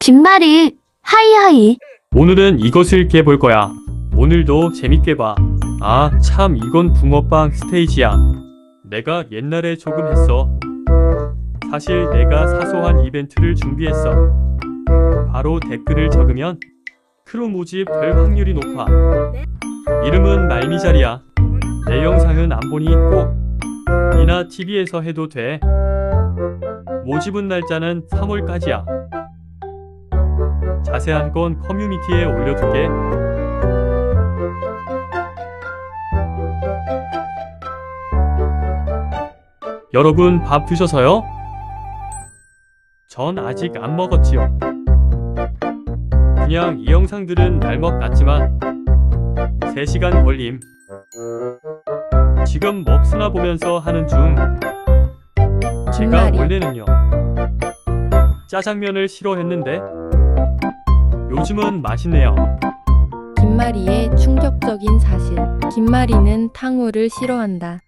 김말이 하이하이. 오늘은 이것을 깨볼 거야. 오늘도 재밌게 봐. 아, 참, 이건 붕어빵 스테이지야. 내가 옛날에 조금 했어. 사실 내가 사소한 이벤트를 준비했어. 바로 댓글을 적으면 크루 모집 될 확률이 높아. 이름은 말미잘이야. 내 영상은 안 보니 꼭 이나 TV에서 해도 돼. 모집은 날짜는 3월까지야. 자세한 건 커뮤니티에 올려둘게. 여러분 밥 드셔서요? 전 아직 안 먹었지요. 그냥 이 영상들은 날먹 같지만 3시간 걸림. 지금 먹스나 보면서 하는 중. 제가? 원래는요. 짜장면을 싫어했는데 요즘은 맛있네요. 김마리의 충격적인 사실. 김마리는 탕후를 싫어한다.